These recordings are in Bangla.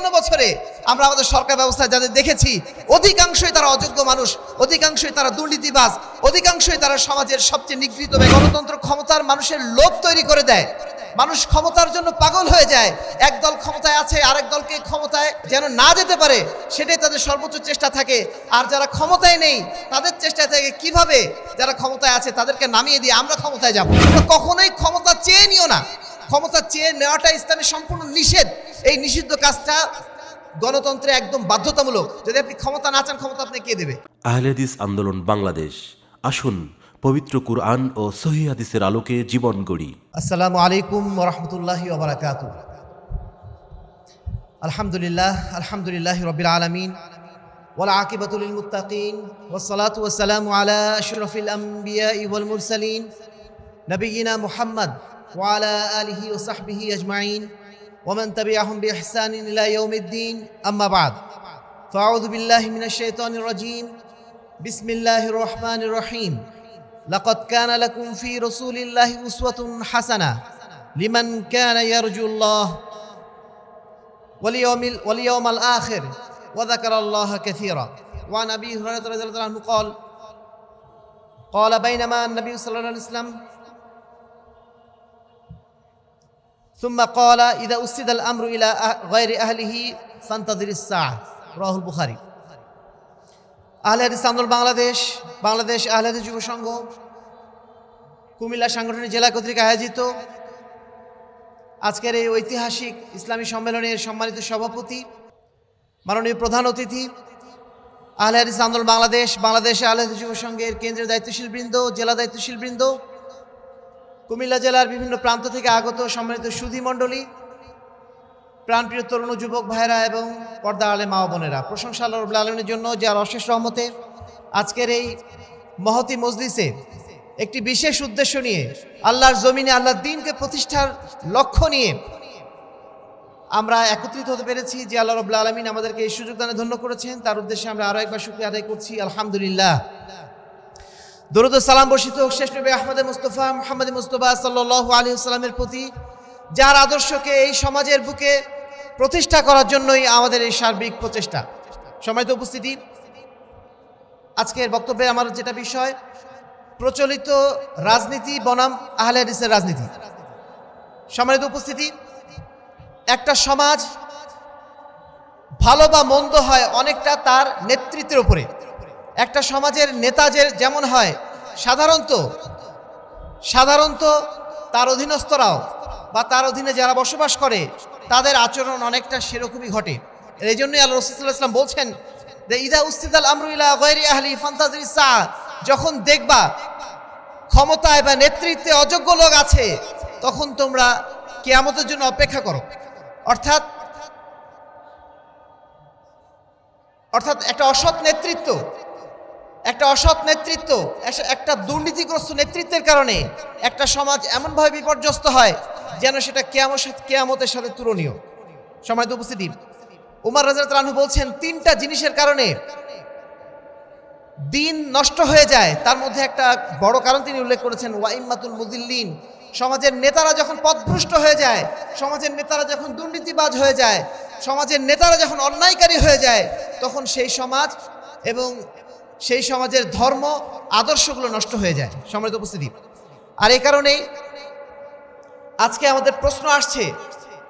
তিপ্পান্ন বছরে আমরা আমাদের সরকার ব্যবস্থায় যাদের দেখেছি, অধিকাংশই তারা অযোগ্য মানুষ, অধিকাংশই তারা দুর্নীতিবাজ, অধিকাংশই তারা সমাজের সবচেয়ে নিগৃহীত। গণতন্ত্র ক্ষমতার মানুষের লোভ তৈরি করে দেয়। মানুষ ক্ষমতার জন্য পাগল হয়ে যায়। এক দল ক্ষমতায় আছে, আরেক দলকে ক্ষমতায় যেন না যেতে পারে, সেটাই তাদের সর্বোচ্চ চেষ্টা থাকে। আর যারা ক্ষমতায় নেই, তাদের চেষ্টা থাকে কীভাবে যারা ক্ষমতায় আছে তাদেরকে নামিয়ে দিয়ে আমরা ক্ষমতায় যাব। কখনোই ক্ষমতা চেয়ে নিও না। ক্ষমতা চেয়ে নেওয়াটা ইসলামের সম্পূর্ণ নিষেধ। এই নিষিদ্ধ কাজটা গণতন্ত্রে একদম বাধ্যতামূলক। যদি আপনি ক্ষমতা না চান ক্ষমতা আপনি কে দেবে? আহলেদিস আন্দোলন বাংলাদেশ। আসুন পবিত্র কুরআন ও সহি হাদিসের আলোকে জীবন গড়ি। আসসালামু আলাইকুম রহমতুল্লাহি আলহামদুলিল্লাহ আলহামদুলিল্লাহ রবিল আলমিন। ওয়াল আকিবাতুল মুত্তাকিন। ওয়াসসালাতু ওয়াসসালামু আলা আশরাফিল আম্বিয়া ওয়াল মুরসালিন। মুহাম্মদ وعلى آله وصحبه أجمعين. ومن تبعهم بإحسان إلى يوم الدين. أما بعد فأعوذ بالله من الشيطان الرجيم. بسم الله الرحمن الرحيم. لقد كان لكم في رسول الله أسوة حسنة لمن كان يرجو الله واليوم واليوم الآخر وذكر الله كثيرا. وعن أبي هريرة رضي الله عنه قال قال بينما النبي صلى الله عليه وسلم সুম্মা কলা ইদা উসিদ আমরু ইলা গায়রি আহলিহি সান্তাদির সাহ রাহুল বুখারি। আহলে হাদিস বাংলাদেশ বাংলাদেশ আহলে হাদিস যুব সংঘ, কুমিল্লা সাংগঠনিক জেলা কর্তৃক আয়োজিত আজকের এই ঐতিহাসিক ইসলামী সম্মেলনের সম্মানিত সভাপতি, মাননীয় প্রধান অতিথি, আহলে হাদিস আন্দোলন বাংলাদেশ বাংলাদেশ আহলে যুব সংঘের কেন্দ্রীয় দায়িত্বশীল বৃন্দ, জেলা দায়িত্বশীল বৃন্দ কুমিল্লা জেলার বিভিন্ন প্রান্ত থেকে আগত সম্মানিত সুধী মণ্ডলী, প্রাণপ্রিয় তরুণ যুবক ভাইরা এবং পর্দা আলে মা বোনেরা, প্রশংসা আল্লাহ রবুল্লা আলমের জন্য যার অশেষ রহমতে আজকের এই মহতি মজলিসে একটি বিশেষ উদ্দেশ্য নিয়ে আল্লাহর জমিনে আল্লাহর দিনকে প্রতিষ্ঠার লক্ষ্য নিয়ে আমরা একত্রিত হতে পেরেছি যে আল্লাহ রবুল্লা আলমিন আমাদেরকে এই সুযোগ দানে ধন্য করেছেন। তার উদ্দেশ্যে আমরা আরও একবার শুক্রিয়া আদায় করছি। আলহামদুলিল্লাহ। দরুদ সালাম বর্ষিত হোক শেষ নবী আহমদ মুস্তফা, মোহাম্মদ মুস্তফা সাল্লাহ আলী সাল্লামের প্রতি, যার আদর্শকে এই সমাজের বুকে প্রতিষ্ঠা করার জন্যই আমাদের এই সার্বিক প্রচেষ্টা। সময়ত উপস্থিতি। আজকের বক্তব্যে আমার যেটা বিষয়, প্রচলিত রাজনীতি বনাম আহলে রাজনীতি। সম্মানিত উপস্থিতি। একটা সমাজ ভালো বা মন্দ হয় অনেকটা তার নেতৃত্বের উপরে। একটা সমাজের নেতা যে যেমন হয়, সাধারণত সাধারণত তার অধীনস্থরাও বা তার অধীনে যারা বসবাস করে, তাদের আচরণ অনেকটা সেরকমই ঘটে। এই জন্যই আল্লাহ রসুল্লাহ ইসলাম বলছেন যে, ইদা উস্তিদাল আমরুল্লাহ গৈরি আহলি ফান্তাজির সা যখন দেখবা ক্ষমতায় বা নেতৃত্বে অযোগ্য লোক আছে, তখন তোমরা কেয়ামতের জন্য অপেক্ষা করো। অর্থাৎ অর্থাৎ একটা অসৎ নেতৃত্ব একটা অসৎ নেতৃত্ব একটা দুর্নীতিগ্রস্ত নেতৃত্বের কারণে একটা সমাজ এমনভাবে বিপর্যস্ত হয় যেন সেটা কেয়ামত কেয়ামতের সাথে তুলনীয়। সমাজ উপস্থিতি, উমার রাজা তালু বলছেন, তিনটা জিনিসের কারণে দিন নষ্ট হয়ে যায়। তার মধ্যে একটা বড় কারণ তিনি উল্লেখ করেছেন ওয়াইম্মাতুল মুদিল্লিন সমাজের নেতারা যখন পথভ্রষ্ট হয়ে যায়, সমাজের নেতারা যখন দুর্নীতিবাজ হয়ে যায়, সমাজের নেতারা যখন অন্যায়কারী হয়ে যায়, তখন সেই সমাজ এবং সেই সমাজের ধর্ম, আদর্শগুলো নষ্ট হয়ে যায় সমাজের উপস্থিতি। আর এই কারণেই আজকে আমাদের প্রশ্ন আসছে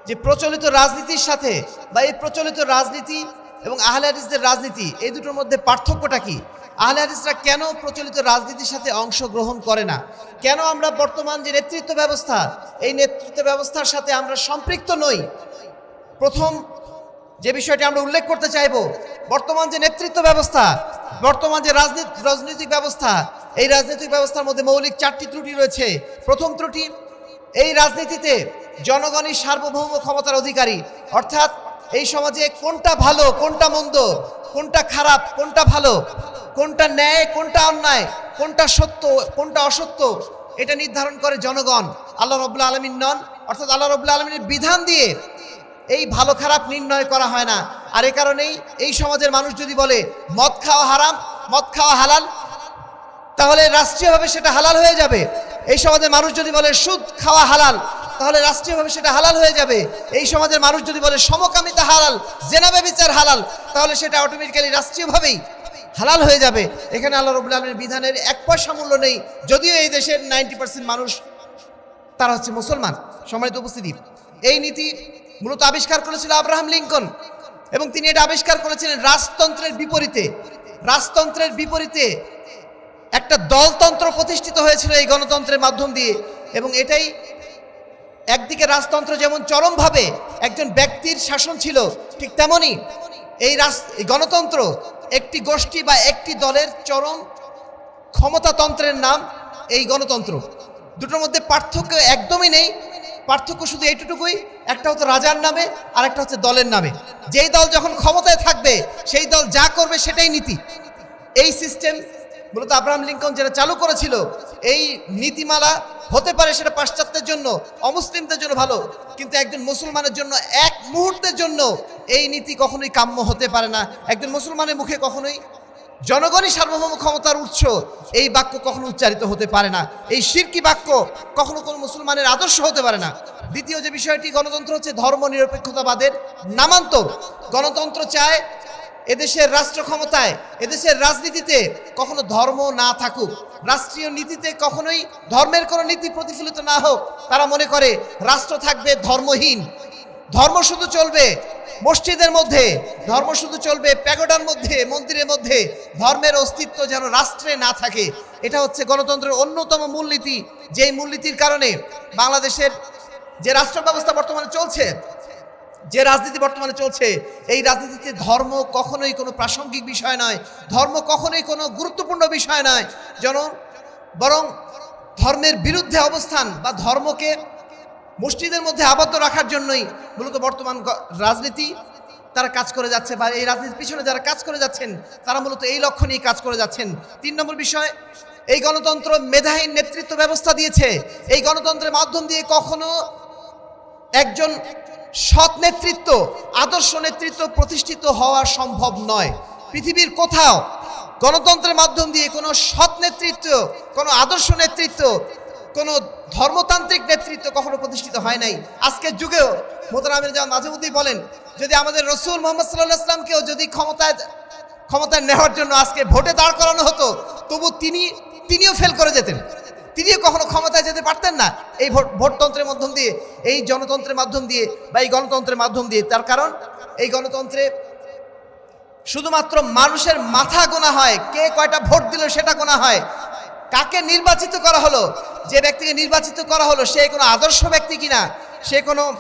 যে প্রচলিত রাজনীতির সাথে বা এই প্রচলিত রাজনীতি এবং আহলে হাদিসদের রাজনীতি, এই দুটোর মধ্যে পার্থক্যটা কি? আহলে হাদিসরা কেন প্রচলিত রাজনীতির সাথে অংশগ্রহণ করে না? কেন আমরা বর্তমান যে নেতৃত্ব ব্যবস্থা, এই নেতৃত্ব ব্যবস্থার সাথে আমরা সম্পৃক্ত নই? প্রথম যে বিষয়টি আমরা উল্লেখ করতে চাইব, বর্তমান যে নেতৃত্ব ব্যবস্থা, বর্তমান যে রাজনীতি, রাজনৈতিক ব্যবস্থা, এই রাজনৈতিক ব্যবস্থার মধ্যে মৌলিক চারটি ত্রুটি রয়েছে। প্রথম ত্রুটি, এই রাজনীতিতে জনগণই সার্বভৌম ক্ষমতার অধিকারী। অর্থাৎ এই সমাজে কোনটা ভালো, কোনটা মন্দ, কোনটা খারাপ, কোনটা ভালো, কোনটা ন্যায়, কোনটা অন্যায়, কোনটা সত্য, কোনটা অসত্য, এটা নির্ধারণ করে জনগণ। আল্লাহ রবুল্লা আলমিন নন, অর্থাৎ আল্লাহ রবুল্লা আলমিনের বিধান দিয়ে এই ভালো খারাপ নির্ণয় করা হয় না। আর এ কারণেই এই সমাজের মানুষ যদি বলে, মদ খাওয়া হারাম, মদ খাওয়া হালাল, তাহলে রাষ্ট্রীয়ভাবে সেটা হালাল হয়ে যাবে। এই সমাজের মানুষ যদি বলে, সুদ খাওয়া হালাল, তাহলে রাষ্ট্রীয়ভাবে সেটা হালাল হয়ে যাবে। এই সমাজের মানুষ যদি বলে, সমকামিতা হালাল জেনাবে বিচার হালাল, তাহলে সেটা অটোমেটিক্যালি রাষ্ট্রীয়ভাবেই হালাল হয়ে যাবে। এখানে আল্লাহ রবুল্লা আলমের বিধানের এক পয়সা মূল্য নেই। যদিও এই দেশের নাইনটি পার্সেন্ট মানুষ, তারা হচ্ছে মুসলমান। সম্মানিত উপস্থিতি, এই নীতি মূলত আবিষ্কার করেছিল আব্রাহাম লিঙ্কন এবং তিনি এটা আবিষ্কার করেছিলেন রাজতন্ত্রের বিপরীতে। রাজতন্ত্রের বিপরীতে একটা দলতন্ত্র প্রতিষ্ঠিত হয়েছিল এই গণতন্ত্রের মাধ্যম দিয়ে এবং এটাই একদিকে রাজতন্ত্র যেমন চরমভাবে একজন ব্যক্তির শাসন ছিল, ঠিক তেমনই এই রাজ গণতন্ত্র একটি গোষ্ঠী বা একটি দলের চরম ক্ষমতাতন্ত্রের নাম এই গণতন্ত্র। দুটোর মধ্যে পার্থক্য একদমই নেই। পার্থক্য শুধু এইটুকুই, একটা হচ্ছে রাজার নামে আর একটা হচ্ছে দলের নামে। যেই দল যখন ক্ষমতায় থাকবে, সেই দল যা করবে সেটাই নীতি। এই সিস্টেম মূলত আব্রাহাম লিঙ্কন যেটা চালু করেছিল, এই নীতিমালা হতে পারে সেটা পাশ্চাত্যের জন্য, অমুসলিমদের জন্য ভালো, কিন্তু একজন মুসলমানের জন্য, এক মুহূর্তের জন্য এই নীতি কখনোই কাম্য হতে পারে না। একজন মুসলমানের মুখে কখনোই জনগণই সার্বভৌম ক্ষমতার উৎস। এই বাক্য কখনো উচ্চারিত হতে পারে না। এই শিরকি বাক্য কখনো কোনো মুসলমানের আদর্শ হতে পারে না। দ্বিতীয় যে বিষয়টি, গণতন্ত্র হচ্ছে ধর্ম নিরপেক্ষতাবাদের নামান্তর। গণতন্ত্র চায় এদেশের রাষ্ট্র ক্ষমতায়। এদেশের রাজনীতিতে কখনো ধর্ম না থাকুক। রাষ্ট্রীয় নীতিতে কখনোই ধর্মের কোনো নীতি প্রতিফলিত না হোক। তারা মনে করে, রাষ্ট্র থাকবে ধর্মহীন। ধর্ম শুধু চলবে মসজিদের মধ্যে, ধর্ম শুধু চলবে প্যাগোডার মধ্যে, মন্দিরের মধ্যে, ধর্মের অস্তিত্ব যেন রাষ্ট্রে না থাকে। এটা হচ্ছে গণতন্ত্রের অন্যতম মূলনীতি। যেই মূলনীতির কারণে বাংলাদেশের যে রাষ্ট্র ব্যবস্থা বর্তমানে চলছে, যে রাজনীতি বর্তমানে চলছে, এই রাজনীতিতে ধর্ম কখনোই কোনো প্রাসঙ্গিক বিষয় নয়, ধর্ম কখনোই কোনো গুরুত্বপূর্ণ বিষয় নয়। যেন বরং ধর্মের বিরুদ্ধে অবস্থান বা ধর্মকে মসজিদের মধ্যে আবদ্ধ রাখার জন্যই মূলত বর্তমান রাজনীতি তারা কাজ করে যাচ্ছে বা এই রাজনীতির পিছনে যারা কাজ করে যাচ্ছেন, তারা মূলত এই লক্ষ্য নিয়ে কাজ করে যাচ্ছেন। তিন নম্বর বিষয়, এই গণতন্ত্র মেধাহীন নেতৃত্ব ব্যবস্থা দিয়েছে। এই গণতন্ত্রের মাধ্যম দিয়ে কখনো একজন সৎ নেতৃত্ব, আদর্শ নেতৃত্ব প্রতিষ্ঠিত হওয়া সম্ভব নয়। পৃথিবীর কোথাও গণতন্ত্রের মাধ্যম দিয়ে কোনো সৎ নেতৃত্ব, কোনো আদর্শ নেতৃত্ব, কোনো ধর্মতান্ত্রিক নেতৃত্ব কখনো প্রতিষ্ঠিত হয় নাই। আজকের যুগেও মোতারামের যেমন মাঝে মধ্যেই বলেন, যদি আমাদের রসুল মোহাম্মদ সাল্লাহ ইসলামকেও যদি ক্ষমতায় ক্ষমতায় নেওয়ার জন্য আজকে ভোটে দাঁড় করানো হতো, তবু তিনি তিনিও ফেল করে যেতেন। তিনিও কখনো ক্ষমতায় যেতে পারতেন না। এই ভোট ভোটতন্ত্রের মাধ্যম দিয়ে, এই জনতন্ত্রের মাধ্যম দিয়ে বা এই গণতন্ত্রের মাধ্যম দিয়ে, তার কারণ এই গণতন্ত্রে শুধুমাত্র মানুষের মাথা গোনা হয়, কে কয়টা ভোট দিল সেটা গোনা হয়। কাকে নির্বাচিত করা হলো? যে ব্যক্তিকে নির্বাচিত করা হলো, সে কোনো আদর্শ ব্যক্তি কিনা? সে কোনো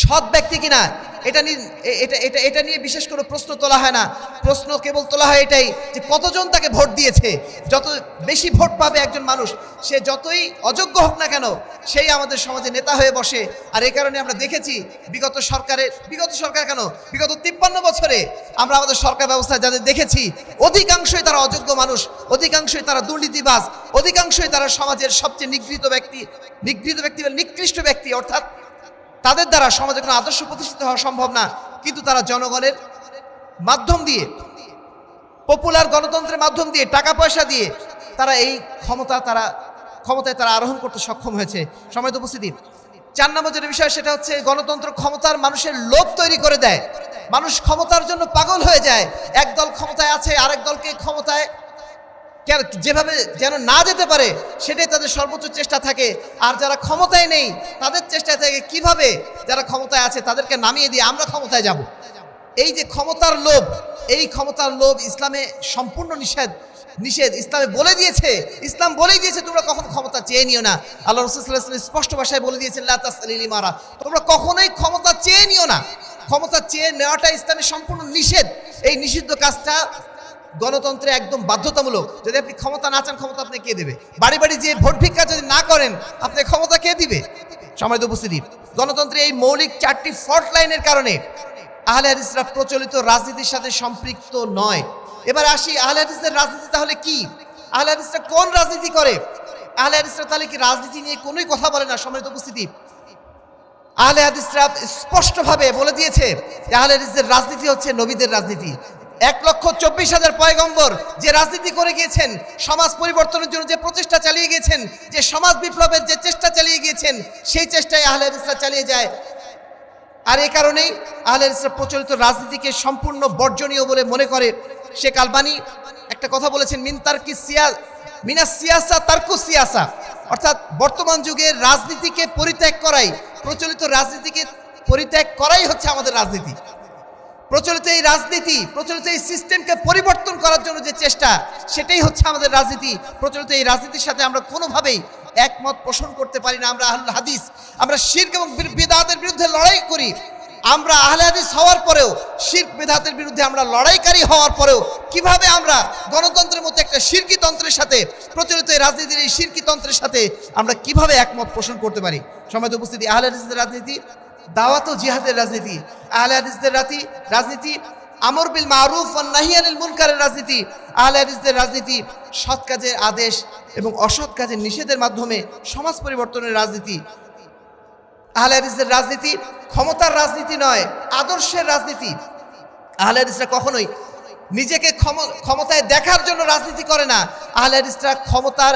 সৎ ব্যক্তি কিনা, এটা নিয়ে, এটা এটা এটা নিয়ে বিশেষ কোনো প্রশ্ন তোলা হয় না। প্রশ্ন কেবল তোলা হয় এটাই যে কতজন তাকে ভোট দিয়েছে? যত বেশি ভোট পাবে একজন মানুষ, সে যতই অযোগ্য হোক না কেন, সেই আমাদের সমাজে নেতা হয়ে বসে। আর এই কারণে আমরা দেখেছি বিগত সরকারের বিগত সরকার কেন? বিগত তিপ্পান্ন বছরে আমরা আমাদের সরকার ব্যবস্থায় যাদের দেখেছি, অধিকাংশই তারা অযোগ্য মানুষ, অধিকাংশই তারা দুর্নীতিবাজ, অধিকাংশই তারা সমাজের সবচেয়ে নিগৃহীত ব্যক্তি নিগৃহীত ব্যক্তি বা নিকৃষ্ট ব্যক্তি, অর্থাৎ তাদের দ্বারা সমাজে কোনো আদর্শ প্রতিষ্ঠিত হওয়া সম্ভব না। কিন্তু তারা জনগণের মাধ্যম দিয়ে পপুলার গণতন্ত্রের মাধ্যম দিয়ে টাকা পয়সা দিয়ে তারা এই ক্ষমতা তারা, ক্ষমতায় তারা আরোহণ করতে সক্ষম হয়েছে। সময় তো উপস্থিতি। চার নম্বর যেটা বিষয়, সেটা হচ্ছে গণতন্ত্র ক্ষমতার মানুষের লোভ তৈরি করে দেয়। মানুষ ক্ষমতার জন্য পাগল হয়ে যায়। এক দল ক্ষমতায় আছে, আরেক দলকে ক্ষমতায় যেভাবে যেন না যেতে পারে, সেটাই তাদের সর্বোচ্চ চেষ্টা থাকে। আর যারা ক্ষমতায় নেই, তাদের চেষ্টা থাকে কীভাবে যারা ক্ষমতায় আছে, তাদেরকে নামিয়ে দিয়ে আমরা ক্ষমতায় যাব। এই যে ক্ষমতার লোভ, এই ক্ষমতার লোভ ইসলামে সম্পূর্ণ নিষেধ নিষেধ। ইসলামে বলে দিয়েছে, ইসলাম বলেই দিয়েছে, তোমরা কখন ক্ষমতা চেয়ে নিও না। আল্লাহ রসুল্লাহ স্পষ্ট ভাষায় বলে লাতাসলিলি মারা। তোমরা কখনোই ক্ষমতা চেয়ে নিও না। ক্ষমতা চেয়ে নেওয়াটা ইসলামের সম্পূর্ণ নিষেধ। এই নিষিদ্ধ কাজটা গণতন্ত্রে একদম বাধ্যতামূলক। যদি আপনি ক্ষমতা না চান, ক্ষমতা আপনি কে দেবে? বাড়ি বাড়ি যে ভোট ভিক্ষা যদি না করেন আপনি ক্ষমতা কে দিবে? সময় উপস্থিতি, গণতন্ত্রে এই মৌলিক চারটি ফল্ট লাইনের কারণে আহলে হাদিসরা প্রচলিত রাজনীতির সাথে সম্পৃক্ত নয়। এবার আসি আহলে হাদিসের রাজনীতি তাহলে কি? আহলে হাদিসরা কোন রাজনীতি করে? আহলে হাদিসরা তাহলে কি রাজনীতি নিয়ে কোনোই কথা বলে না? সম্মানিত উপস্থিতি, আহলে হাদিসরা স্পষ্টভাবে বলে দিয়েছে যে আহলে হাদিসের রাজনীতি হচ্ছে নবীদের রাজনীতি। এক লক্ষ চব্বিশ হাজার পয়গম্বর যে রাজনীতি করে গিয়েছেন, সমাজ পরিবর্তনের জন্য যে প্রচেষ্টা চালিয়ে গিয়েছেন, যে সমাজ বিপ্লবের যে চেষ্টা চালিয়ে গিয়েছেন, সেই চেষ্টায় আহলে হাদিসরা চালিয়ে যায়। আর এ কারণেই আহলে হাদিসরা প্রচলিত রাজনীতিকে সম্পূর্ণ বর্জনীয় বলে মনে করে। শেখ আলবানি একটা কথা বলেছেন, মিন তারকি সিয়া, মিনা সিয়াসা তারকু সিয়াসা। অর্থাৎ বর্তমান যুগের রাজনীতিকে পরিত্যাগ করাই, প্রচলিত রাজনীতিকে পরিত্যাগ করাই হচ্ছে আমাদের রাজনীতি। প্রচলিত এই রাজনীতি, প্রচলিত এই সিস্টেমকে পরিবর্তন করার জন্য যে চেষ্টা, সেটাই হচ্ছে আমাদের রাজনীতি। প্রচলিত এই রাজনীতির সাথে আমরা কোনোভাবেই একমত পোষণ করতে পারি না। আমরা আহলুল হাদিস, আমরা শির্ক এবং বিদাতের বিরুদ্ধে লড়াই করি। আমরা আহলে হাদিস হওয়ার পরেও, শির্ক বিধাতের বিরুদ্ধে আমরা লড়াইকারী হওয়ার পরেও, কীভাবে আমরা গণতন্ত্রের মতো একটা শিরকি তন্ত্রের সাথে, প্রচলিত এই রাজনীতির এই শিরকি তন্ত্রের সাথে আমরা কীভাবে একমত পোষণ করতে পারি? সময় উপস্থিতি, আহলে হাদিসের রাজনীতি দাওয়াত ও জিহাদের রাজনীতি, আহলে হাদিসদের রাতি রাজনীতি, আমর বিল মারুফ ও নাহিয়ানিল মুনকারের রাজনীতি, আহলে হাদিসদের রাজনীতি, সৎ কাজের আদেশ এবং অসৎ কাজের নিষেধের মাধ্যমে সমাজ পরিবর্তনের রাজনীতি। আহলে হাদিসদের রাজনীতি ক্ষমতার রাজনীতি নয়, আদর্শের রাজনীতি। আহলে হাদিসরা কখনোই নিজেকে ক্ষম- ক্ষমতায় দেখার জন্য রাজনীতি করে না। আহলে হাদিসরা ক্ষমতার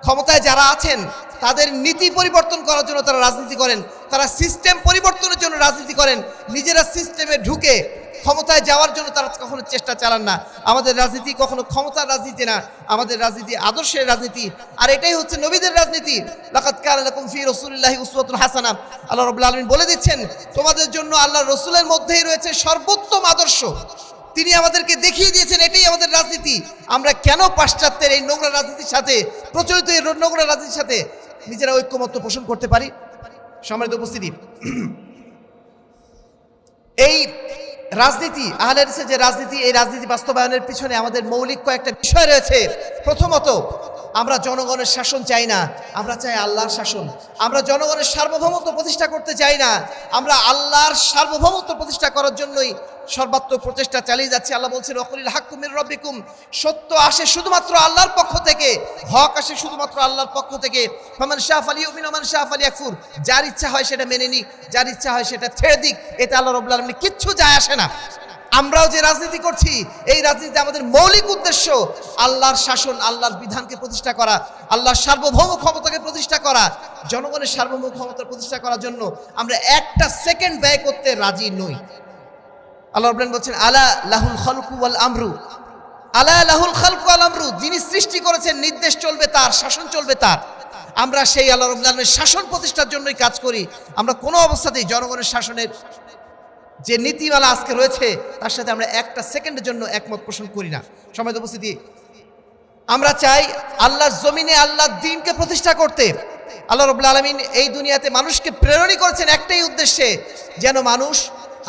ক্ষমতায় যারা আছেন তাদের নীতি পরিবর্তন করার জন্য তারা রাজনীতি করেন, তারা সিস্টেম পরিবর্তনের জন্য রাজনীতি করেন, নিজেরা সিস্টেমে ঢুকে ক্ষমতায় যাওয়ার জন্য তারা কখনো চেষ্টা চালান না। আমাদের রাজনীতি কখনো ক্ষমতার রাজনীতি না, আমাদের রাজনীতি আদর্শের রাজনীতি। আর এটাই হচ্ছে নবীদের রাজনীতি। ফি হাসানা। আল্লাহ রাব্বুল আলামিন বলে দিচ্ছেন, তোমাদের জন্য আল্লাহ রসুলের মধ্যেই রয়েছে সর্বোত্তম আদর্শ। তিনি আমাদেরকে দেখিয়ে দিয়েছেন, এটাই আমাদের রাজনীতি। আমরা কেন পাশ্চাত্যের এই নোংরা রাজনীতির সাথে, প্রচলিত এই নোংরা রাজনীতির সাথে নিজেরা ঐক্যমত্য পোষণ করতে পারি। সম্মানিত উপস্থিতি, এই রাজনীতি, আহলে যে রাজনীতি, এই রাজনীতি বাস্তবায়নের পিছনে আমাদের মৌলিক কয়েকটা বিষয় রয়েছে। প্রথমত আমরা জনগণের শাসন চাই না, আমরা চাই আল্লাহর শাসন। আমরা জনগণের সার্বভৌমত্ব প্রতিষ্ঠা করতে চাই না, আমরা আল্লাহর সার্বভৌমত্ব প্রতিষ্ঠা করার জন্যই সর্বাত্মক প্রচেষ্টা চালিয়ে যাচ্ছে। আল্লাহ বলছেন অকলিল হাক্কুমের রব্বিকুম। সত্য আসে শুধুমাত্র আল্লাহর পক্ষ থেকে, হক আসে শুধুমাত্র আল্লাহর পক্ষ থেকে। ফামান শাহ আলী ওমান শাহ আলী আকফুর যার ইচ্ছা হয় সেটা মেনে নিক, যার ইচ্ছা হয় সেটা ছেড়ে দিক, এতে আল্লাহ আলমী কিচ্ছু যায় আসে না। আমরাও যে রাজনীতি করছি, এই রাজনীতি আমাদের মৌলিক উদ্দেশ্য আল্লাহর শাসন, আল্লাহর বিধানকে প্রতিষ্ঠা করা, আল্লাহর সার্বভৌম ক্ষমতাকে প্রতিষ্ঠা করা, জনগণের সার্বভৌম ক্ষমতা প্রতিষ্ঠা করার জন্য আমরা একটা সেকেন্ড ব্যয় করতে রাজি নই। আল্লাহ রবলেন বলছেন, আলা লাহুল খলকু আমরু। আলা লাহুল খলকু আমরু, যিনি সৃষ্টি করেছেন, নির্দেশ চলবে তার, শাসন চলবে তার। আমরা সেই আল্লাহ রবুল্লাহের শাসন প্রতিষ্ঠার জন্যই কাজ করি। আমরা কোনো অবস্থাতেই জনগণের শাসনের যে নীতিমালা আজকে রয়েছে, তার সাথে আমরা একটা সেকেন্ডের জন্য একমত পোষণ করি না। সময় উপস্থিতি, আমরা চাই আল্লাহর জমিনে আল্লাহর দিনকে প্রতিষ্ঠা করতে। আল্লাহ রবুল্লা আলমিন এই দুনিয়াতে মানুষকে প্রেরণই করেছেন একটাই উদ্দেশ্যে, যেন মানুষ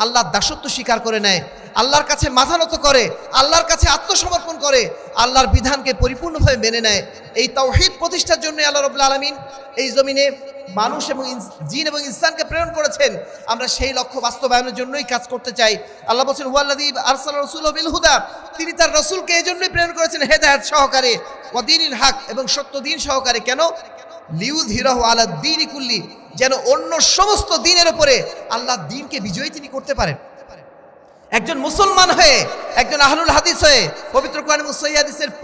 আল্লাহর দাসত্ব স্বীকার করে নেয়, আল্লাহর কাছে মাথা নত করে, আল্লাহর কাছে আত্মসমর্পণ করে, আল্লাহর বিধানকে পরিপূর্ণভাবে মেনে নেয়। এই তাওহিদ প্রতিষ্ঠার জন্য আল্লাহ রবুল্লা আলমিন এই জমিনে মানুষ এবং জিন এবং ইনসানকে প্রেরণ করেছেন, আমরা সেই লক্ষ্য বাস্তবায়নের জন্যই কাজ করতে চাই। আল্লাহ বলছেন হুয়াল্লাদিব আরসাল রসুল বিল হুদা। তিনি তার রসুলকে এই জন্যই প্রেরণ করেছেন হেদায়ত সহকারে কদিন হাক এবং সত্য দিন সহকারে। কেন? লিউ ধীরহ আলা দিন কুল্লি, যেন অন্য সমস্ত দিনের উপরে আল্লাহ দিনকে বিজয়ী তিনি করতে পারেন। একজন মুসলমান হয়ে, একজন আহলুল হাদিস হয়ে, পবিত্র কোরআন এবং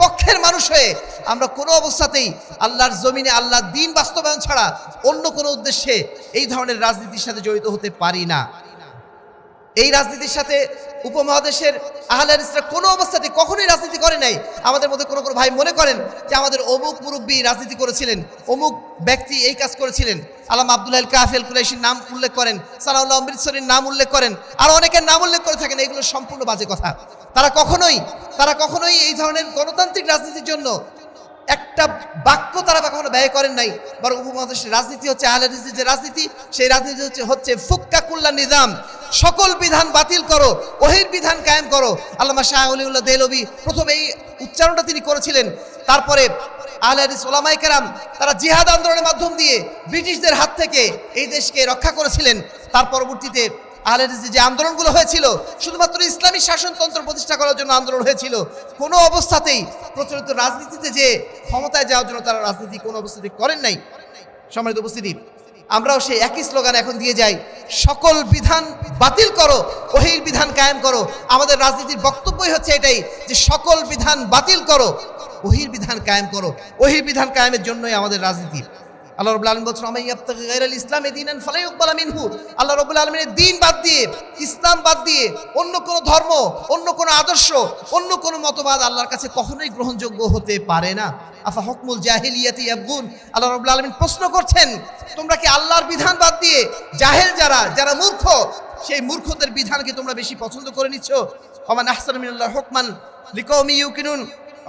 পক্ষের মানুষ হয়ে আমরা কোনো অবস্থাতেই আল্লাহর জমিনে আল্লাহ দিন বাস্তবায়ন ছাড়া অন্য কোনো উদ্দেশ্যে এই ধরনের রাজনীতির সাথে জড়িত হতে পারি না। এই রাজনীতির সাথে উপমহাদেশের আহলের ইসরা কোনো অবস্থাতে কখনোই রাজনীতি করে নাই। আমাদের মধ্যে কোনো কোনো ভাই মনে করেন যে আমাদের অমুক মুরব্বী রাজনীতি করেছিলেন, অমুক ব্যক্তি এই কাজ করেছিলেন। আলাম আব্দুল্লাহ কাফেল কুরাইশির নাম উল্লেখ করেন, সালাউল্লাহ অমৃতসরের নাম উল্লেখ করেন, আর অনেকের নাম উল্লেখ করে থাকেন, এগুলো সম্পূর্ণ বাজে কথা। তারা কখনোই তারা কখনোই এই ধরনের গণতান্ত্রিক রাজনীতির জন্য একটা বাক্য তারা কখনো ব্যয় করেন নাই, বরং উপমহাদেশের রাজনীতি হচ্ছে আহলে হাদিসের যে রাজনীতি, সেই রাজনীতি হচ্ছে হচ্ছে ফুক্কা কুল্লা নিজাম। সকল বিধান বাতিল করো, ওহির বিধান কায়েম করো। আল্লামা শাহ অলিউল্লাহ দেলবি প্রথমে এই উচ্চারণটা তিনি করেছিলেন। তারপরে আহলে ওলামাই কেরাম তারা জিহাদ আন্দোলনের মাধ্যম দিয়ে ব্রিটিশদের হাত থেকে এই দেশকে রক্ষা করেছিলেন। তার পরবর্তীতে আহলে হাদিসের যে আন্দোলনগুলো হয়েছিল, শুধুমাত্র ইসলামী শাসনতন্ত্র প্রতিষ্ঠা করার জন্য আন্দোলন হয়েছিল, কোনো অবস্থাতেই প্রচলিত রাজনীতিতে যে ক্ষমতায় যাওয়ার জন্য তারা রাজনীতি কোনো অবস্থাতে করেন নাই। সম্মানিত উপস্থিতি আমরাও সেই একই স্লোগান এখন দিয়ে যাই। সকল বিধান বাতিল করো ওহির বিধান কায়েম করো। আমাদের রাজনীতির বক্তব্যই হচ্ছে এটাই যে সকল বিধান বাতিল করো ওহির বিধান কায়েম করো। ওহির বিধান কায়েমের জন্যই আমাদের রাজনীতি। আল্লাহ রবুল্লা আলম বলছেন আমি ইসলামে মিনহু। আল্লাহ রবুল্লা আলমিনের দিন বাদ দিয়ে, ইসলাম বাদ দিয়ে অন্য কোনো ধর্ম, অন্য কোনো আদর্শ, অন্য কোনো মতবাদ আল্লাহর কাছে কখনোই গ্রহণযোগ্য হতে পারে না। আফা হকমুল জাহিলিয়াতি ইয়াবগুন। আল্লাহ রবুল্লা আলমিন প্রশ্ন করছেন, তোমরা কি আল্লাহর বিধান বাদ দিয়ে জাহেল যারা যারা মূর্খ, সেই মূর্খদের বিধানকে তোমরা বেশি পছন্দ করে নিচ্ছ? ওমান আহসান হুকমান লিকৌমি ইউকিনুন।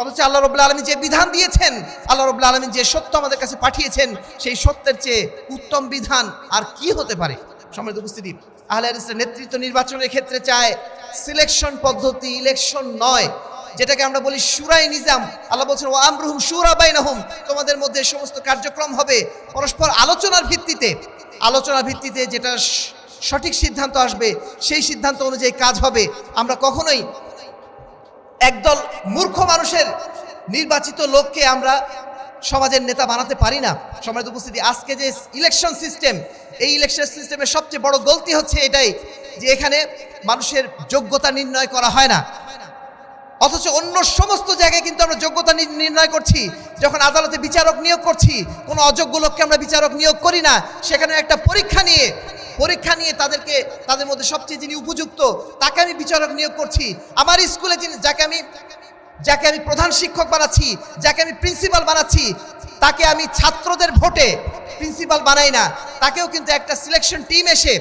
অথচ আল্লাহ রবুল্লা আলমী যে বিধান দিয়েছেন, আল্লাহ রবুল্লা আলমী যে সত্য আমাদের কাছে পাঠিয়েছেন, সেই সত্যের চেয়ে উত্তম বিধান আর কি হতে পারে? সম্মানিত উপস্থিতি, আহলে হাদিসের নেতৃত্ব নির্বাচনের ক্ষেত্রে চায় সিলেকশন পদ্ধতি ইলেকশন নয়। যেটাকে আমরা বলি সুরাই নিজাম। আল্লাহ বলছেন ও আমরুহুম সুরা বাইনাহুম। তোমাদের মধ্যে সমস্ত কার্যক্রম হবে পরস্পর আলোচনার ভিত্তিতে। আলোচনার ভিত্তিতে যেটা সঠিক সিদ্ধান্ত আসবে, সেই সিদ্ধান্ত অনুযায়ী কাজ হবে। আমরা কখনোই একদল মূর্খ মানুষের নির্বাচিত লোককে আমরা সমাজের নেতা বানাতে পারি না। সমাজের উপস্থিতি, আজকে যে ইলেকশন সিস্টেম এই ইলেকশন সিস্টেমের সবচেয়ে বড় গলতি হচ্ছে এটাই যে এখানে মানুষের যোগ্যতা নির্ণয় করা হয় না। অথচ অন্য সমস্ত জায়গায় কিন্তু আমরা যোগ্যতা নির্ণয় করছি। যখন আদালতে বিচারক নিয়োগ করছি, কোনো অযোগ্য লোককে আমরা বিচারক নিয়োগ করি না। সেখানে একটা পরীক্ষা নিয়ে পরীক্ষা নিয়ে তাদেরকে, তাদের মধ্যে সবচেয়ে যিনি উপযুক্ত, তাকে আমি বিচারক নিয়োগ করছি। আমার স্কুলে যিনি, যাকে আমি যাকে আমি প্রধান শিক্ষক বানাচ্ছি, যাকে আমি প্রিন্সিপাল বানাচ্ছি, তাকে আমি ছাত্রদের ভোটে প্রিন্সিপাল বানাই না। তাকেও কিন্তু একটা সিলেকশন টিম এসে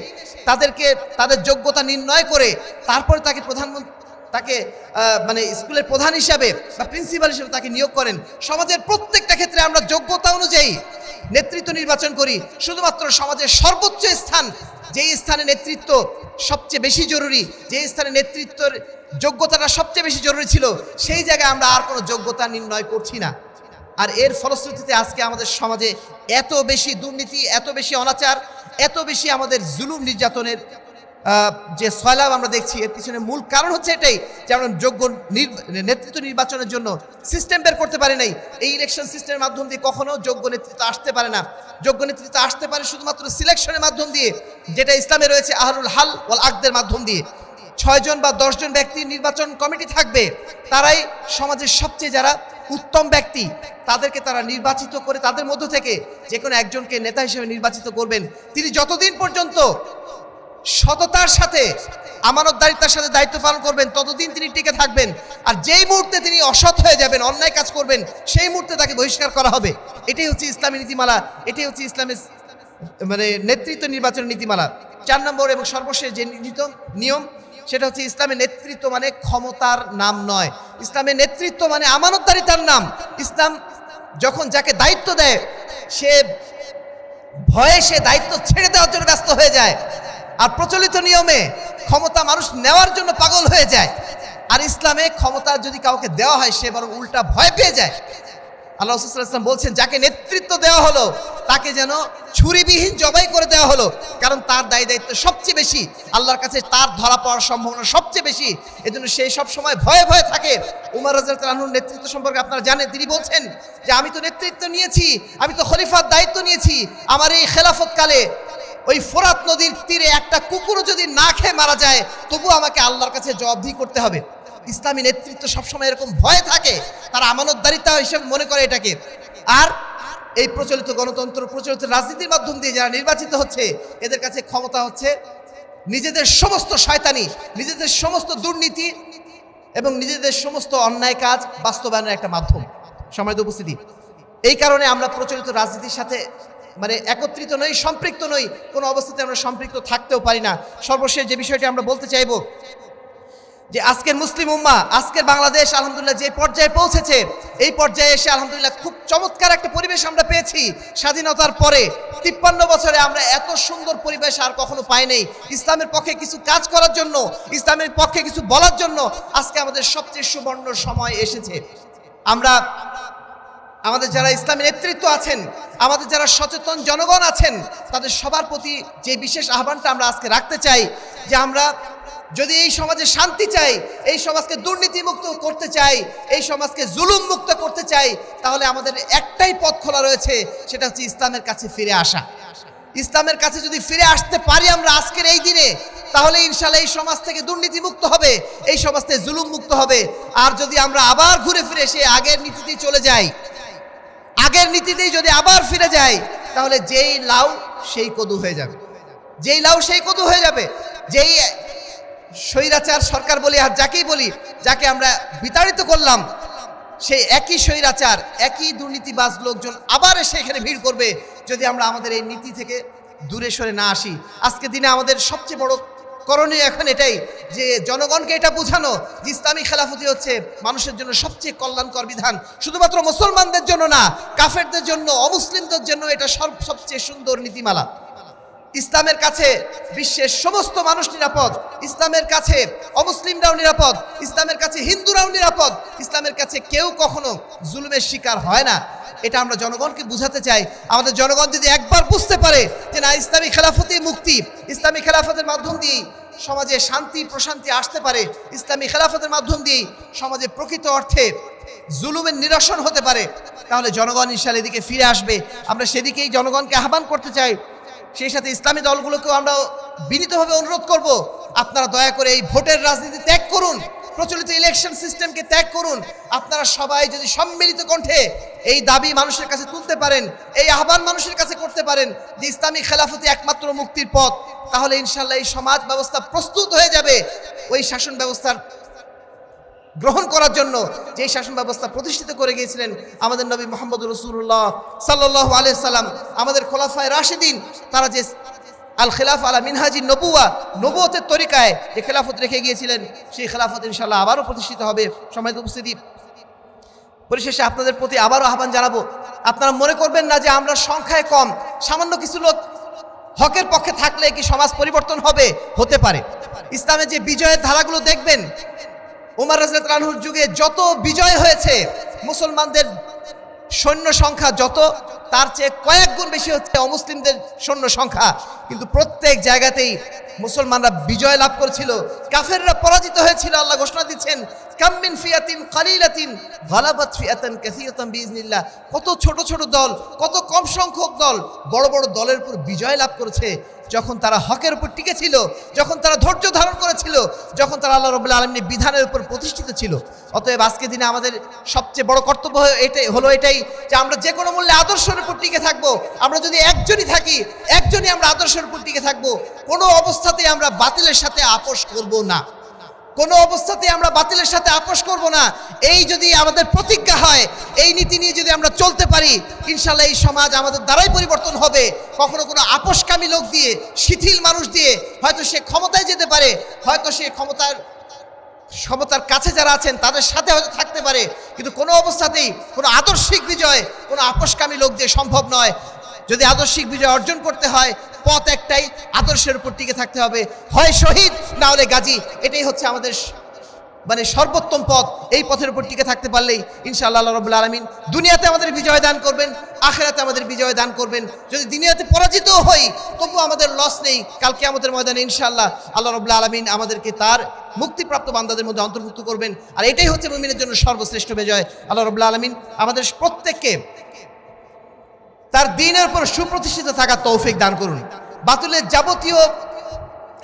তাদেরকে, তাদের যোগ্যতা নির্ণয় করে তারপরে তাকে প্রধানমন্ত্রী, তাকে মানে স্কুলের প্রধান হিসাবে বা প্রিন্সিপাল হিসেবে তাকে নিয়োগ করেন। সমাজের প্রত্যেকটা ক্ষেত্রে আমরা যোগ্যতা অনুযায়ী নেতৃত্ব নির্বাচন করি, শুধুমাত্র সমাজের সর্বোচ্চ স্থান যে স্থানে নেতৃত্ব সবচেয়ে বেশি জরুরি যে স্থানে নেতৃত্বের যোগ্যতাটা সবচেয়ে বেশি জরুরি ছিল, সেই জায়গায় আমরা আর কোনো যোগ্যতা নির্ণয় করছি না। আর এর ফলশ্রুতিতে আজকে আমাদের সমাজে এত বেশি দুর্নীতি, এত বেশি অনাচার, এত বেশি আমাদের জুলুম নির্যাতনের যে সয়লাভ আমরা দেখছি, এর পিছনে মূল কারণ হচ্ছে এটাই যে আমরা যোগ্য নেতৃত্ব নির্বাচনের জন্য সিস্টেম বের করতে পারি নাই। এই ইলেকশন সিস্টেমের মাধ্যম দিয়ে কখনো যোগ্য নেতৃত্ব আসতে পারে না। যোগ্য নেতৃত্ব আসতে পারে শুধুমাত্র সিলেকশনের মাধ্যম দিয়ে, যেটা ইসলামে রয়েছে আহরুল হাল ওয়াল আকদের মাধ্যম দিয়ে। ছয়জন বা দশজন ব্যক্তি নির্বাচন কমিটি থাকবে, তারাই সমাজের সবচেয়ে যারা উত্তম ব্যক্তি, তাদেরকে তারা নির্বাচিত করে তাদের মধ্য থেকে যে কোনো একজনকে নেতা হিসেবে নির্বাচিত করবেন। তিনি যতদিন পর্যন্ত সততার সাথে আমানতদারিতার সাথে দায়িত্ব পালন করবেন, ততদিন তিনি টিকে থাকবেন। আর যেই মুহূর্তে তিনি অসৎ হয়ে যাবেন, অন্যায় কাজ করবেন, সেই মুহূর্তে তাকে বহিষ্কার করা হবে। এটাই হচ্ছে ইসলামী নীতিমালা, এটাই হচ্ছে ইসলামের মানে নেতৃত্ব নির্বাচনের নীতিমালা। চার নম্বর এবং সর্বশেষ যে নীত- নিয়ম, সেটা হচ্ছে ইসলামের নেতৃত্ব মানে ক্ষমতার নাম নয়। ইসলামের নেতৃত্ব মানে আমানতদারিতার নাম। ইসলাম যখন যাকে দায়িত্ব দেয়, সে ভয়ে সে দায়িত্ব ছেড়ে দেওয়ার জন্য ব্যস্ত হয়ে যায়। আর প্রচলিত নিয়মে ক্ষমতা মানুষ নেওয়ার জন্য পাগল হয়ে যায়। আর ইসলামে ক্ষমতা যদি কাউকে দেওয়া হয়, সে বরং উল্টা ভয় পেয়ে যায়। আল্লাহ রসুলাম বলছেন, যাকে নেতৃত্ব দেওয়া হলো, তাকে যেন ছুরিবিহীন জবাই করে দেওয়া হলো। কারণ তার দায়ী দায়িত্ব সবচেয়ে বেশি। আল্লাহর কাছে তার ধরা পড়ার সম্ভাবনা সবচেয়ে বেশি। এজন্য সেই সব সময় ভয়ে ভয়ে থাকে। উমর রাজুর নেতৃত্ব সম্পর্কে আপনারা জানেন, তিনি বলছেন যে, আমি তো নেতৃত্ব নিয়েছি, আমি তো খলিফার দায়িত্ব নিয়েছি। আমার এই খেলাফত কালে ওই ফোরাত নদীর তীরে একটা কুকুরও যদি না খেয়ে মারা যায় তবু আমাকে আল্লাহর কাছে জবাবদিহি করতে হবে। ইসলামী নেতৃত্ব সবসময় এরকম ভয় থাকে, তারা আমানতদারিতা হিসেবে মনে করে এটাকে। আর এই প্রচলিত গণতন্ত্র, প্রচলিত রাজনীতির মাধ্যম দিয়ে যারা নির্বাচিত হচ্ছে, এদের কাছে ক্ষমতা হচ্ছে নিজেদের সমস্ত শয়তানি, নিজেদের সমস্ত দুর্নীতি এবং নিজেদের সমস্ত অন্যায় কাজ বাস্তবায়নের একটা মাধ্যম। সময় উপস্থিতি, এই কারণে আমরা প্রচলিত রাজনীতির সাথে মানে একত্রিত নই, সম্পৃক্ত নই। কোনো অবস্থাতে আমরা সম্পৃক্ত থাকতেও পারি না। সর্বশেষ যে বিষয়টি আমরা বলতে চাইব, যে আজকের মুসলিম উম্মা, আজকের বাংলাদেশ আলহামদুলিল্লাহ যে পর্যায়ে পৌঁছেছে, এই পর্যায়ে এসে আলহামদুলিল্লাহ খুব চমৎকার একটা পরিবেশ আমরা পেয়েছি। স্বাধীনতার পরে তিপ্পান্ন বছরে আমরা এত সুন্দর পরিবেশ আর কখনো পাই নাই। ইসলামের পক্ষে কিছু কাজ করার জন্য, ইসলামের পক্ষে কিছু বলার জন্য আজকে আমাদের সবচেয়ে সুবর্ণ সময় এসেছে। আমরা আমাদের যারা ইসলামী নেতৃত্ব আছেন, আমাদের যারা সচেতন জনগণ আছেন, তাদের সবার প্রতি যে বিশেষ আহ্বানটা আমরা আজকে রাখতে চাই, যে আমরা যদি এই সমাজে শান্তি চাই, এই সমাজকে দুর্নীতিমুক্ত করতে চাই, এই সমাজকে জুলুম মুক্ত করতে চাই, তাহলে আমাদের একটাই পথ খোলা রয়েছে, সেটা হচ্ছে ইসলামের কাছে ফিরে আসা। ইসলামের কাছে যদি ফিরে আসতে পারি আমরা আজকের এই দিনে, তাহলে ইনশাল্লাহ এই সমাজ থেকে দুর্নীতি মুক্ত হবে, এই সমাজ থেকে জুলুম মুক্ত হবে। আর যদি আমরা আবার ঘুরে ফিরে সে আগের নীতিতেই চলে যাই আগের নীতিতেই যদি আবার ফিরে যাই তাহলে যেই লাউ সেই কদু হয়ে যাবে। যেই লাউ সেই কদু হয়ে যাবে। যেই স্বৈরাচার সরকার বলি আর যাকেই বলি, যাকে আমরা বিতাড়িত করলাম, সেই একই স্বৈরাচার, একই দুর্নীতিবাজ লোকজন আবার এসে এখানে ভিড় করবে যদি আমরা আমাদের এই নীতি থেকে দূরে সরে না আসি। আজকে দিনে আমাদের সবচেয়ে বড় করণীয় এখন এটাই যে জনগণকে এটা বোঝানো যে ইসলামী খেলাফতি হচ্ছে মানুষের জন্য সবচেয়ে কল্যাণকর বিধান। শুধুমাত্র মুসলমানদের জন্য না, কাফেরদের জন্য, অমুসলিমদের জন্য এটা সব- সবচেয়ে সুন্দর নীতিমালা। ইসলামের কাছে বিশ্বের সমস্ত মানুষ নিরাপদ, ইসলামের কাছে অমুসলিমরাও নিরাপদ, ইসলামের কাছে হিন্দুরাও নিরাপদ, ইসলামের কাছে কেউ কখনো জুলুমের শিকার হয় না। এটা আমরা জনগণকে বুঝাতে চাই। আমাদের জনগণ যদি একবার বুঝতে পারে যে না, ইসলামী খেলাফতি মুক্তি, ইসলামী খেলাফতের মাধ্যম দিয়েই সমাজে শান্তি, প্রশান্তি আসতে পারে, ইসলামী খেলাফতের মাধ্যম দিয়েই সমাজে প্রকৃত অর্থে জুলুমের নিরসন হতে পারে, তাহলে জনগণ ইনশাল এদিকে ফিরে আসবে। আমরা সেদিকেই জনগণকে আহ্বান করতে চাই। সেই সাথে ইসলামী দলগুলোকেও আমরা বিনীতভাবে অনুরোধ করব, আপনারা দয়া করে এই ভোটের রাজনীতি ত্যাগ করুন, প্রচলিত ইলেকশন সিস্টেমকে ত্যাগ করুন। আপনারা সবাই যদি সম্মিলিত কণ্ঠে এই দাবি মানুষের কাছে তুলতে পারেন, এই আহ্বান মানুষের কাছে করতে পারেন যে ইসলামী খেলাফতি একমাত্র মুক্তির পথ, তাহলে ইনশাল্লাহ এই সমাজ ব্যবস্থা প্রস্তুত হয়ে যাবে। ওই শাসন ব্যবস্থার গ্রহণ করার জন্য যে শাসন ব্যবস্থা প্রতিষ্ঠিত করে গিয়েছিলেন আমাদের নবী মোহাম্মদ রসুল্লাহ সাল্লাহ সাল্লাম, আমাদের খোলাফায় রাশেদিন, তারা যে আল খেলাফ আলা মিনহাজি নবুয়া, নবুয়তের তরিকায় যে খেলাফত রেখে গিয়েছিলেন, সেই খেলাফত ইনশাল্লাহ আবারও প্রতিষ্ঠিত হবে। সময়ত উপস্থিতি, পরিশেষে আপনাদের প্রতি আবারও আহ্বান জানাব, আপনারা মনে করবেন না যে আমরা সংখ্যায় কম, সামান্য কিছু লোক হকের পক্ষে থাকলে কি সমাজ পরিবর্তন হবে? হতে পারে। ইসলামের যে বিজয়ের ধারাগুলো দেখবেন উমার রাজনাত রানহুর যুগে যত বিজয় হয়েছে, মুসলমানদের সৈন্য সংখ্যা যত, তার চেয়ে কয়েক গুণ বেশি হচ্ছে অমুসলিমদের সৈন্য সংখ্যা। কিন্তু প্রত্যেক জায়গাতেই মুসলমানরা বিজয় লাভ করেছিল, কাফেররা পরাজিত হয়েছিল, আল্লাহ ঘোষণা দিচ্ছেন কাম্মিন ফিয়াতিন কালিলাতিন গালাবাত ফিয়াতান কাসিয়াতান বিইজনিল্লাহ কত ছোট ছোট দল, কত কম সংখ্যক দল, বড় বড় দলের উপর বিজয় লাভ করেছে। যখন তারা হকের উপর টিকে ছিল যখন তারা ধৈর্য ধারণ করেছিল, যখন তারা আল্লাহ রবুল্লা আলমীর বিধানের উপর প্রতিষ্ঠিত ছিল। অতএব আজকে দিনে আমাদের সবচেয়ে বড় কর্তব্য এটাই হলো এটাই যে আমরা যে কোনো মূল্যে আদর্শের উপর টিকে থাকব। আমরা যদি একজনই থাকি, একজনই আমরা আদর্শের উপর টিকে থাকব। কোনো অবস্থাতেই আমরা বাতিলের সাথে আপোষ করব না। কোনো অবস্থাতে আমরা বাতিলের সাথে আপোষ করব না। এই যদি আমাদের প্রতিজ্ঞা হয়, এই নীতি নিয়ে যদি আমরা চলতে পারি ইনশাল্লাহ এই সমাজ আমাদের দ্বারাই পরিবর্তন হবে। কখনো কোনো আপোষকামী লোক দিয়ে, শিথিল মানুষ দিয়ে হয়তো সে ক্ষমতায় যেতে পারে, হয়তো সে ক্ষমতার ক্ষমতার কাছে যারা আছেন, তাদের সাথে হয়তো থাকতে পারে। কিন্তু কোনো অবস্থাতেই কোনো আদর্শিক বিজয়, কোনো আপোষকামী লোক দিয়ে সম্ভব নয়। যদি আদর্শিক বিজয় অর্জন করতে হয়, পথ একটাই, আদর্শের উপর টিকে থাকতে হবে। হয় শহীদ, না হলে গাজী। এটাই হচ্ছে আমাদের মানে সর্বোত্তম পথ। এই পথের উপর টিকে থাকতে পারলেই ইনশাআল্লাহ আল্লাহ রবুল্লা আলমিন দুনিয়াতে আমাদের বিজয় দান করবেন, আখেরাতে আমাদের বিজয় দান করবেন। যদি দুনিয়াতে পরাজিত হই তবু আমাদের লস নেই। কালকে আমাদের ময়দানে ইনশাআল্লাহ আল্লাহ রবুল্লা আলমিন আমাদেরকে তার মুক্তিপ্রাপ্ত বান্দাদের মধ্যে অন্তর্ভুক্ত করবেন। আর এটাই হচ্ছে মুমিনের জন্য সর্বশ্রেষ্ঠ বিজয়। আল্লাহ রবুল্লা আলমিন আমাদের প্রত্যেককে তার দিনের উপর সুপ্রতিষ্ঠিত থাকার তৌফিক দান করুন। বাতুলের যাবতীয়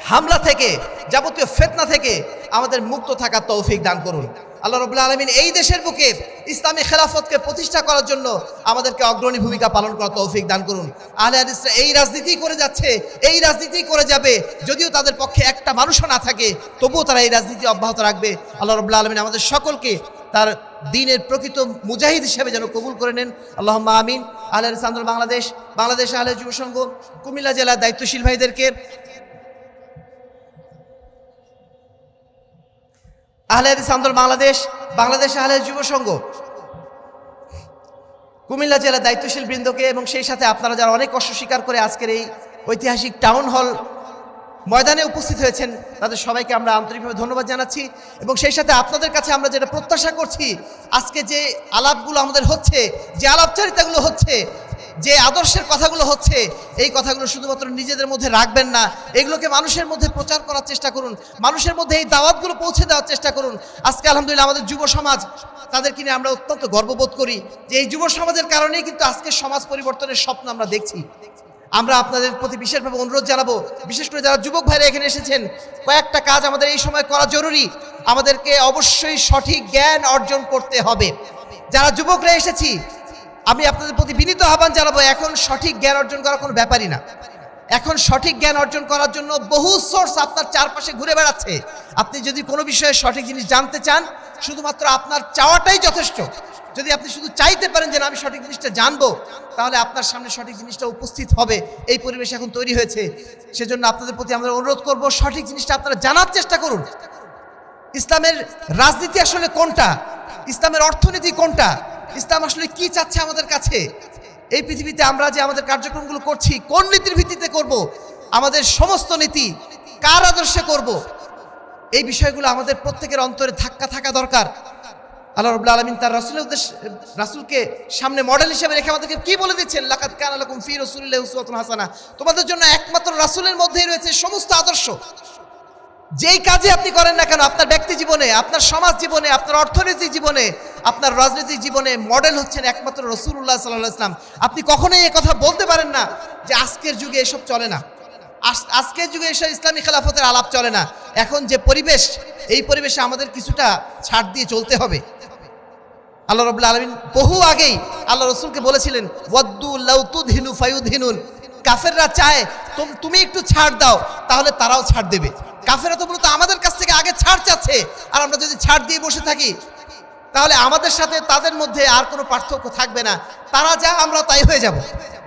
হামলা থেকে, যাবতীয় ফেতনা থেকে আমাদের মুক্ত থাকার তৌফিক দান করুন। আল্লাহ রবুল্লা আলমিন এই দেশের বুকে ইসলামী খেলাফতকে প্রতিষ্ঠা করার জন্য আমাদেরকে অগ্রণী ভূমিকা পালন করার তৌফিক দান করুন। আহলে হাদিসরা এই রাজনীতি করে যাচ্ছে, এই রাজনীতি করে যাবে, যদিও তাদের পক্ষে একটা মানুষও না থাকে, তবুও তারা এই রাজনীতি অব্যাহত রাখবে। আল্লাহ রবুল্লা আলমিন আমাদের সকলকে তার দিনের প্রকৃত মুজাহিদ হিসেবে যেন কবুল করে নেন। আল্লাহ আমিন। আহলে হাদিস আন্দোলন বাংলাদেশ বাংলাদেশ আহলে যুব সংঘ, কুমিল্লা জেলার দায়িত্বশীল ভাইদেরকে আহলে আন্দোলন বাংলাদেশ বাংলাদেশ আহলে যুব সংঘ, কুমিল্লা জেলার দায়িত্বশীল বৃন্দকে এবং সেই সাথে আপনারা যারা অনেক কষ্ট স্বীকার করে আজকের এই ঐতিহাসিক টাউন হল ময়দানে উপস্থিত হয়েছেন। তাদের সবাইকে আমরা আন্তরিকভাবে ধন্যবাদ জানাচ্ছি। এবং সেই সাথে আপনাদের কাছে আমরা যেটা প্রত্যাশা করছি, আজকে যে আলাপগুলো আমাদের হচ্ছে, যে আলাপচারিতাগুলো হচ্ছে, যে আদর্শের কথাগুলো হচ্ছে, এই কথাগুলো শুধুমাত্র নিজেদের মধ্যে রাখবেন না। এগুলোকে মানুষের মধ্যে প্রচার করার চেষ্টা করুন। মানুষের মধ্যে এই দাওয়াতগুলো পৌঁছে দেওয়ার চেষ্টা করুন। আজকে আলহামদুলিল্লাহ আমাদের যুব সমাজ, তাদেরকে নিয়ে আমরা অত্যন্ত গর্ববোধ করি যে এই যুব সমাজের কারণেই কিন্তু আজকে সমাজ পরিবর্তনের স্বপ্ন আমরা দেখছি। আমরা আপনাদের প্রতি বিশেষভাবে অনুরোধ জানাব, বিশেষ করে যারা যুবক ভাইরা এখানে এসেছেন, কয়েকটা কাজ আমাদের এই সময় করা জরুরি। আমাদেরকে অবশ্যই সঠিক জ্ঞান অর্জন করতে হবে। যারা যুবকরা এসেছি, আমি আপনাদের প্রতি বিনীত আহ্বান জানাব, এখন সঠিক জ্ঞান অর্জন করা কোনো ব্যাপারই না। এখন সঠিক জ্ঞান অর্জন করার জন্য বহু সোর্স আপনার চারপাশে ঘুরে বেড়াচ্ছে। আপনি যদি কোনো বিষয়ে সঠিক জিনিস জানতে চান, শুধুমাত্র আপনার চাওয়াটাই যথেষ্ট। যদি আপনি শুধু চাইতে পারেন যে আমি সঠিক জিনিসটা জানব, তাহলে আপনার সামনে সঠিক জিনিসটা উপস্থিত হবে। এই পরিবেশ এখন তৈরি হয়েছে। সেজন্য আপনাদের প্রতি আমরা অনুরোধ করব, সঠিক জিনিসটা আপনারা জানার চেষ্টা করুন। ইসলামের রাজনীতি আসলে কোনটা? ইসলামের অর্থনীতি কোনটা? ইসলাম আসলে কি চাচ্ছে আমাদের কাছে? এই পৃথিবীতে আমরা যে আমাদের কার্যক্রমগুলো করছি, কোন নীতির ভিত্তিতে করব? আমাদের সমস্ত নীতি কার আদর্শে করব? এই বিষয়গুলো আমাদের প্রত্যেকের অন্তরে ধাক্কা থাকা দরকার। আল্লাহ রবুল্লা আলমিন তার রাসুলের উদ্দেশ্য রাসুলকে সামনে মডেল হিসেবে রেখে আমাদেরকে কি বলে দিচ্ছেন লাকাত কান আলাকুম ফি রসুল্লাহ উসওয়াতুন হাসানা তোমাদের জন্য একমাত্র রাসুলের মধ্যেই রয়েছে সমস্ত আদর্শ। যেই কাজে আপনি করেন না কেন, আপনার ব্যক্তি জীবনে, আপনার সমাজ জীবনে, আপনার অর্থনৈতিক জীবনে, আপনার রাজনৈতিক জীবনে মডেল হচ্ছেন একমাত্র রসুল্লাহ সাল্লাহ ইসলাম আপনি কখনোই কথা বলতে পারেন না যে আজকের যুগে এসব চলে না। আজ- আজকের যুগে এসব ইসলামী খেলাফতের আলাপ চলে না। এখন যে পরিবেশ, এই পরিবেশে আমাদের কিছুটা ছাড় দিয়ে চলতে হবে। আল্লাহ রবুল্লা আলমিন বহু আগেই আল্লাহ রসুলকে বলেছিলেন, ওয়াদ্দু লাউতুদহিনু ফায়ুদহিনুন। কাফেররা চায়, তুম- একটু ছাড় দাও, তাহলে তারাও ছাড় দেবে। কাফেররা তো মূলত আমাদের কাছ থেকে আগে ছাড় চাচ্ছে। আর আমরা যদি ছাড় দিয়ে বসে থাকি, তাহলে আমাদের সাথে তাদের মধ্যে আর কোনো পার্থক্য থাকবে না। তারা যা, আমরা তাই হয়ে যাব।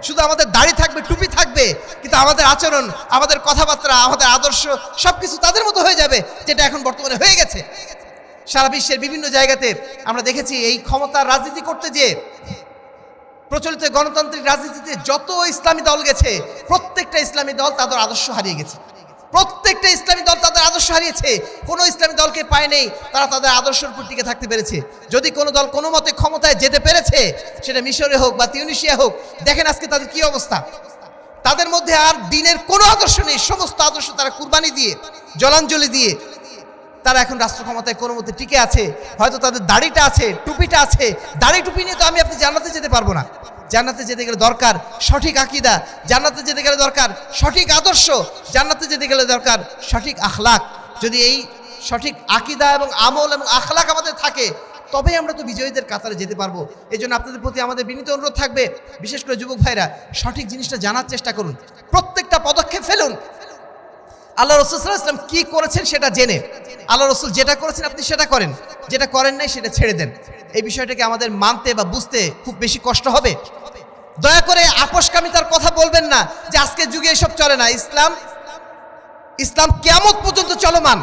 শুধু আমাদের দাড়ি থাকবে, টুপি থাকবে, কিন্তু আমাদের আচরণ, আমাদের কথাবার্তা, আমাদের আদর্শ সব কিছু তাদের মতো হয়ে যাবে, যেটা এখন বর্তমানে হয়ে গেছে। সারা বিশ্বের বিভিন্ন জায়গাতে আমরা দেখেছি এই ক্ষমতার রাজনীতি করতে যে প্রচলিত গণতান্ত্রিক রাজনীতিতে যত ইসলামী দল গেছে, প্রত্যেকটা ইসলামী দল তাদের আদর্শ হারিয়ে গেছে। প্রত্যেকটা ইসলামী দল তাদের আদর্শ হারিয়েছে। কোনো ইসলামী দলকে পায় নেই, তারা তাদের আদর্শের উপর টিকে থাকতে পেরেছে। যদি কোনো দল কোনো মতে ক্ষমতায় যেতে পেরেছে, সেটা মিশরে হোক বা তিউনিশিয়া হোক, দেখেন আজকে তাদের কি অবস্থা। তাদের মধ্যে আর দিনের কোনো আদর্শ নেই, সমস্ত আদর্শ তারা কুরবানি দিয়ে, জলাঞ্জলি দিয়ে তারা এখন রাষ্ট্র ক্ষমতায় কোনো মতে টিকে আছে, হয়তো তাদের দাড়িটা আছে, টুপিটা আছে। দাড়ি টুপি নিয়ে তো আমি আপনি জান্নাতে যেতে পারব না। জান্নাতে যেতে গেলে দরকার সঠিক আকিদা, জান্নাতে যেতে গেলে দরকার সঠিক আদর্শ, জান্নাতে যেতে গেলে দরকার সঠিক আখলাক। যদি এই সঠিক আকিদা এবং আমল এবং আখলাক আমাদের থাকে, তবেই আমরা তো বিজয়ীদের কাতারে যেতে পারব। এই জন্য আপনাদের প্রতি আমাদের বিনীত অনুরোধ থাকবে, বিশেষ করে যুবক ভাইরা, সঠিক জিনিসটা জানার চেষ্টা করুন। প্রত্যেকটা পদক্ষেপ ফেলুন আল্লাহ রসুল সাল্লাহ ইসলাম কি করেছেন সেটা জেনে। আল্লাহ রসুল যেটা করেছেন আপনি সেটা করেন। যেটা করেন নাই সেটা ছেড়ে দেন। এই বিষয়টাকে আমাদের মানতে বা বুঝতে খুব বেশি কষ্ট হবে। দয়া করে আপোষকামিতার কথা বলবেন না যে আজকের যুগে এসব চলে না। ইসলাম ইসলাম কেয়ামত পর্যন্ত চলমান।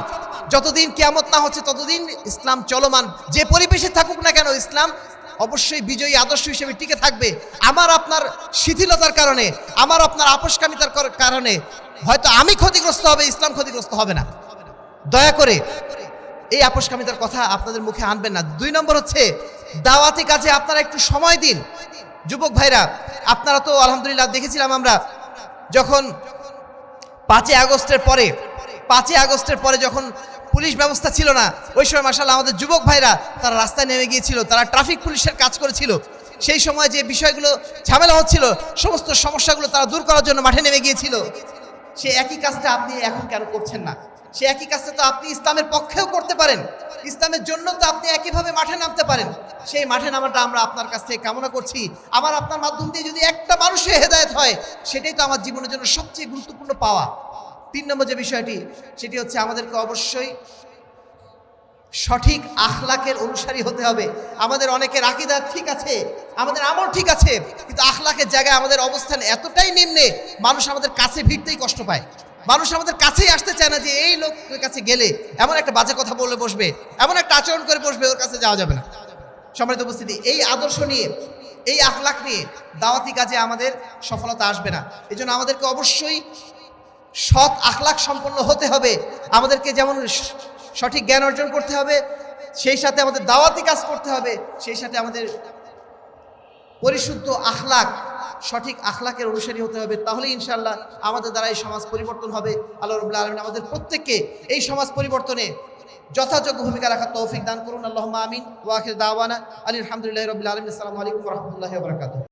যতদিন কেয়ামত না হচ্ছে, ততদিন ইসলাম চলমান। যে পরিবেশে থাকুক না কেন, ইসলাম অবশ্যই বিজয়ী আদর্শ হিসেবে টিকে থাকবে। আমার আপনার শিথিলতার কারণে, আমার আপনার আপোষকামিতার কর- কারণে হয়তো আমি ক্ষতিগ্রস্ত হবে, ইসলাম ক্ষতিগ্রস্ত হবে না। দয়া করে এই আপোষকামিতার কথা আপনাদের মুখে আনবেন না। দুই নম্বর হচ্ছে, দাওয়াতি কাজে আপনারা একটু সময় দিন। যুবক ভাইরা, আপনারা তো আলহামদুলিল্লাহ দেখেছিলাম আমরা, যখন পাঁচই আগস্টের পরে, পাঁচই আগস্টের পরে যখন পুলিশ ব্যবস্থা ছিল না। ওই সময় মাসাল্লাহ আমাদের যুবক ভাইরা তারা রাস্তায় নেমে গিয়েছিল, তারা ট্রাফিক পুলিশের কাজ করেছিল। সেই সময় যে বিষয়গুলো ঝামেলা হচ্ছিল, সমস্ত সমস্যাগুলো তারা দূর করার জন্য মাঠে নেমে গিয়েছিল। সে একই কাজটা আপনি এখন কেন করছেন না? সে একই কাজটা তো আপনি ইসলামের পক্ষেও করতে পারেন। ইসলামের জন্য তো আপনি একইভাবে মাঠে নামতে পারেন। সেই মাঠে নামাটা আমরা আপনার কাছ থেকে কামনা করছি। আমার আপনার মাধ্যম দিয়ে যদি একটা মানুষের হেদায়েত হয়, সেটাই তো আমার জীবনের জন্য সবচেয়ে গুরুত্বপূর্ণ পাওয়া। তিন নম্বর যে বিষয়টি, সেটি হচ্ছে আমাদেরকে অবশ্যই সঠিক আখলাকের অনুসারী হতে হবে। আমাদের অনেকের আকিদা ঠিক আছে, আমাদের আমল ঠিক আছে, কিন্তু আখলাকের জায়গায় আমাদের অবস্থান এতটাই নিম্নে, মানুষ আমাদের কাছে ভিড়তেই কষ্ট পায়। মানুষ আমাদের কাছেই আসতে চায় না যে এই লোকের কাছে গেলে এমন একটা বাজে কথা বলে বসবে, এমন একটা আচরণ করে বসবে, ওর কাছে যাওয়া যাবে না। সম্মানিত উপস্থিতি, এই আদর্শ নিয়ে, এই আখলাক নিয়ে দাওয়াতি কাজে আমাদের সফলতা আসবে না। এই আমাদেরকে অবশ্যই সৎ আখলাক সম্পন্ন হতে হবে। আমাদেরকে যেমন সঠিক জ্ঞান অর্জন করতে হবে, সেই সাথে আমাদের দাওয়াতি কাজ করতে হবে, সেই সাথে আমাদের পরিশুদ্ধ আখলাক সঠিক আখলাকের অনুসারী হতে হবে। তাহলে ইনশাল্লাহ আমাদের দ্বারা এই সমাজ পরিবর্তন হবে। আল্লাহ রবুল্লা আলমিন আমাদের প্রত্যেককে এই সমাজ পরিবর্তনে যথাযোগ্য ভূমিকা রাখার তৌফিক দান করুন। আল্লাহ আমিন। ওয়াখির দাওয়ানা। আলী আলহামদুলিল্লাহ রবিল আলমিন। আসসালামু আলাইকুম রহমতুল্লাহ বরকাত